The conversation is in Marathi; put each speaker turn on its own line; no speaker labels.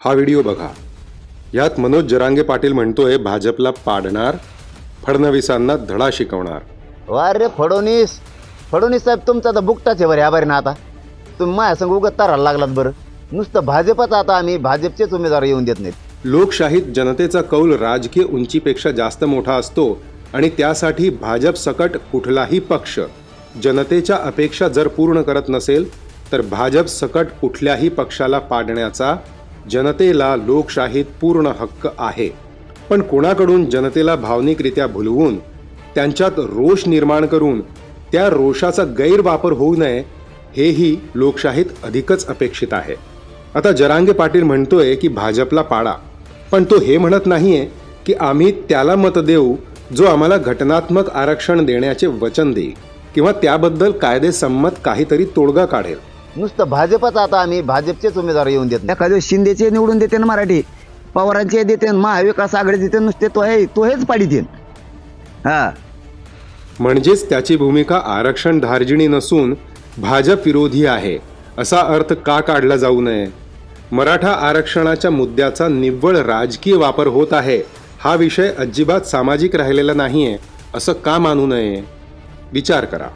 हा व्हिडिओ बघा. यात मनोज जरांगे पाटील म्हणतोय भाजपला पाडणार फडणवीसांना धडा शिकवणार.
वा रे फडणवीस फडणवीस साहेब तुमचा तर बुकटाच आहे बरं ह्या बरं ना आता. तुम्ही माझ्या संग उगत तारायला लागलात बरं. नुसतं भाजपच आता आम्ही भाजपचेच उमेदवार येऊन देत नाहीत.
लोकशाहीत जनतेचा कौल राजकीय उंचीपेक्षा जास्त मोठा असतो आणि त्यासाठी भाजप सकट कुठलाही पक्ष जनतेच्या अपेक्षा जर पूर्ण करत नसेल तर भाजप सकट कुठल्याही पक्षाला पाडण्याचा जनतेला लोकशाहीत पूर्ण हक्क आहे. पण कोणाकडून जनतेला भावनिकरित्या भुलवून त्यांच्यात रोष निर्माण करून त्या रोषाचा गैरवापर होऊ नये हेही लोकशाहीत अधिकच अपेक्षित आहे. आता जरांगे पाटील म्हणतोय की भाजपला पाडा. पण तो हे म्हणत नाहीये की आम्ही त्याला मत देऊ जो आम्हाला घटनात्मक आरक्षण देण्याचे वचन देईल किंवा त्याबद्दल कायदेसंमत काहीतरी तोडगा काढेल.
नुसतं भाजपच आता आम्ही भाजपचेच उमेदवार येऊन देत नाही. एखाद्या शिंदेचे निवडून देते ना मराठी पवारांचे देते महाविकास आघाडी देते नुसते तो हे तो हेच पाडीते हा.
म्हणजेच त्याची भूमिका आरक्षण धार्जिणी नसून भाजप विरोधी आहे असा अर्थ का काढला जाऊ नये? मराठा आरक्षणाच्या मुद्द्याचा निव्वळ राजकीय वापर होत आहे हा विषय अजिबात सामाजिक राहिलेला नाहीये असं का मानू नये? विचार करा.